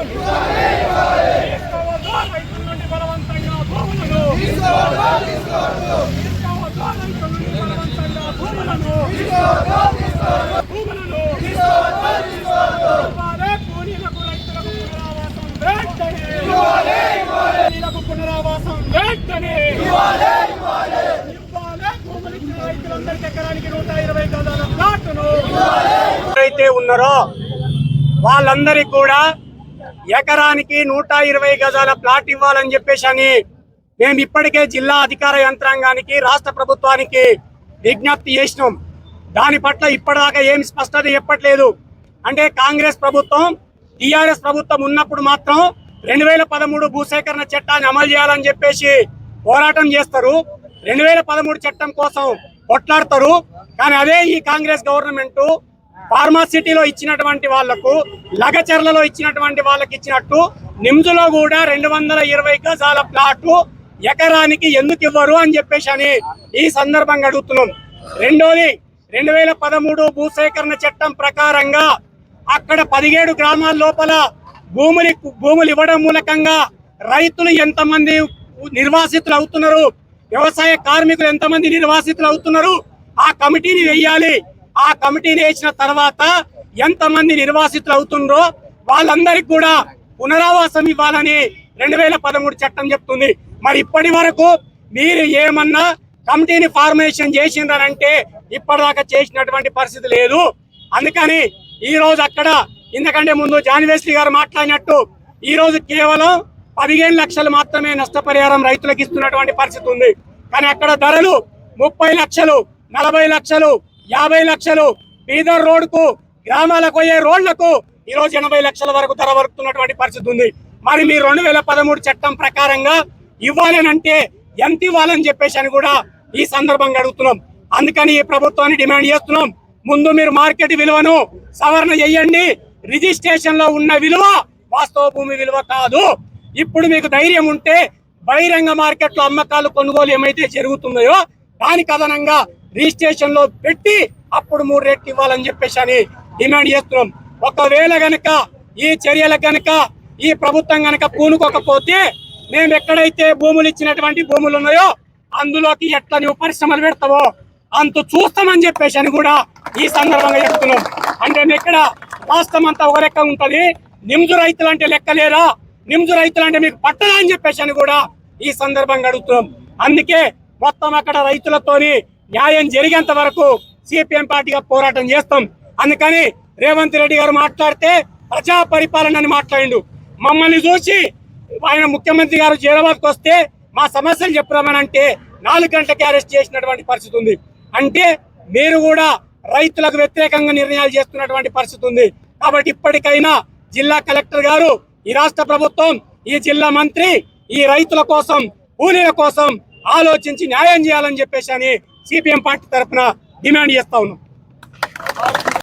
పునరావాసం వెంటనే కూలీలకు పునరావాసం వెంటనే భూములు రైతులందరికీ ఎకరానికి నూట ఇరవై గదాల ప్లాట్ను ఎవరైతే ఉన్నారో వాళ్ళందరికీ కూడా ఎకరానికి నూట ఇరవై గజాల ప్లాట్ ఇవ్వాలని చెప్పేసి అని మేము ఇప్పటికే జిల్లా అధికార యంత్రాంగానికి రాష్ట్ర ప్రభుత్వానికి విజ్ఞప్తి చేసినాం. దాని పట్ల ఇప్పటిదాకా ఏమి స్పష్టత చెప్పట్లేదు. అంటే కాంగ్రెస్ ప్రభుత్వం టీఆర్ఎస్ ప్రభుత్వం ఉన్నప్పుడు మాత్రం రెండు వేల పదమూడు భూసేకరణ చట్టాన్ని అమలు చేయాలని చెప్పేసి పోరాటం చేస్తారు. రెండు వేల పదమూడు చట్టం కోసం కొట్లాడతారు. కానీ అదే ఈ కాంగ్రెస్ గవర్నమెంట్ ఫార్మాసిటీలో ఇచ్చినటువంటి వాళ్ళకు లగచర్లలో ఇచ్చినటువంటి వాళ్ళకి ఇచ్చినట్టు నిమ్స్లో కూడా రెండు వందల ఇరవై గజాల ప్లాటు ఎకరానికి ఎందుకు ఇవ్వరు అని చెప్పేసి అని ఈ సందర్భంగా అడుగుతున్నాం. రెండోది రెండు వేల పదమూడు భూసేకరణ చట్టం ప్రకారంగా అక్కడ పదిహేడు గ్రామాల లోపల భూములు భూములు ఇవ్వడం మూలకంగా రైతులు ఎంతమంది నిర్వాసితులు అవుతున్నారు? వ్యవసాయ కార్మికులు ఎంతమంది నిర్వాసితులు అవుతున్నారు? ఆ కమిటీని వెయ్యాలి ఆ కమిటీని వేసిన తర్వాత ఎంతమంది నిర్వాసితులు అవుతుండ్రో వాళ్ళందరికీ కూడా పునరావాసం ఇవ్వాలని రెండు వేల పదమూడు చట్టం చెప్తుంది. మరి ఇప్పటి వరకు మీరు ఏమన్నా కమిటీని ఫార్మేషన్ చేసిందనంటే ఇప్పటిదాకా చేసినటువంటి పరిస్థితి లేదు. అందుకని ఈ రోజు అక్కడ ఇంతకంటే ముందు జాన్వేస్లీ గారు మాట్లాడినట్టు ఈ రోజు కేవలం పదిహేను లక్షలు మాత్రమే నష్టపరిహారం రైతులకు ఇస్తున్నటువంటి పరిస్థితి ఉంది. కానీ అక్కడ ధరలు ముప్పై లక్షలు నలభై లక్షలు యాభై లక్షలు బీదర్ రోడ్కు గ్రామాలకు పోయే రోడ్లకు ఈ రోజు ఎనభై లక్షల వరకు ధర వరుకుతున్నటువంటి పరిస్థితి ఉంది. మరి మీ రెండు వేల పదమూడు చట్టం ప్రకారంగా ఇవ్వాలనంటే ఎంత ఇవ్వాలని చెప్పేసి అని కూడా ఈ సందర్భంగా అడుగుతున్నాం. అందుకని ఈ ప్రభుత్వాన్ని డిమాండ్ చేస్తున్నాం. ముందు మీరు మార్కెట్ విలువను సవరణ చేయండి. రిజిస్ట్రేషన్లో ఉన్న విలువ వాస్తవ భూమి విలువ కాదు. ఇప్పుడు మీకు ధైర్యం ఉంటే బహిరంగ మార్కెట్లో అమ్మకాలు కొనుగోలు ఏమైతే జరుగుతున్నాయో దానికి అదనంగా రిజిస్ట్రేషన్లో పెట్టి అప్పుడు మూడు రేట్లు ఇవ్వాలని చెప్పేసి అని డిమాండ్ చేస్తున్నాం. ఒకవేళ గనక ఈ చర్యలకు గనక ఈ ప్రభుత్వం గనక పూనుకోకపోతే మేము ఎక్కడైతే భూములు ఇచ్చినటువంటి భూములు ఉన్నాయో అందులోకి ఎట్లా నువ్వు పరిశ్రమలు పెడతావో అంత చూస్తామని చెప్పేసి అని కూడా ఈ సందర్భంగా చెప్తున్నాం. అంటే మేము ఇక్కడ రాష్ట్రం అంతా ఒక లెక్క ఉంటుంది. నిమ్జు రైతులు అంటే లెక్కలేరా నిమ్జు రైతులు అంటే మీకు పట్టదా అని చెప్పేసి అని కూడా ఈ సందర్భంగా అడుగుతున్నాం. అందుకే మొత్తం అక్కడ రైతులతోని న్యాయం జరిగేంత వరకు సిపిఎం పార్టీగా పోరాటం చేస్తాం. అందుకని రేవంత్ రెడ్డి గారు మాట్లాడితే ప్రజా పరిపాలన అని మాట్లాడిండు. మమ్మల్ని చూసి ఆయన ముఖ్యమంత్రి గారు జైరాబాద్కి వస్తే మా సమస్యలు చెప్పామని అంటే నాలుగు గంటలకి అరెస్ట్ చేసినటువంటి పరిస్థితి ఉంది. అంటే మీరు కూడా రైతులకు వ్యతిరేకంగా నిర్ణయాలు చేస్తున్నటువంటి పరిస్థితి ఉంది. కాబట్టి ఇప్పటికైనా జిల్లా కలెక్టర్ గారు ఈ రాష్ట్ర ప్రభుత్వం ఈ జిల్లా మంత్రి ఈ రైతుల కోసం కూలీల కోసం ఆలోచించి న్యాయం చేయాలని చెప్పేసి అని సిపిఎం పార్టీ తరఫున డిమాండ్ చేస్తా ఉన్నాం.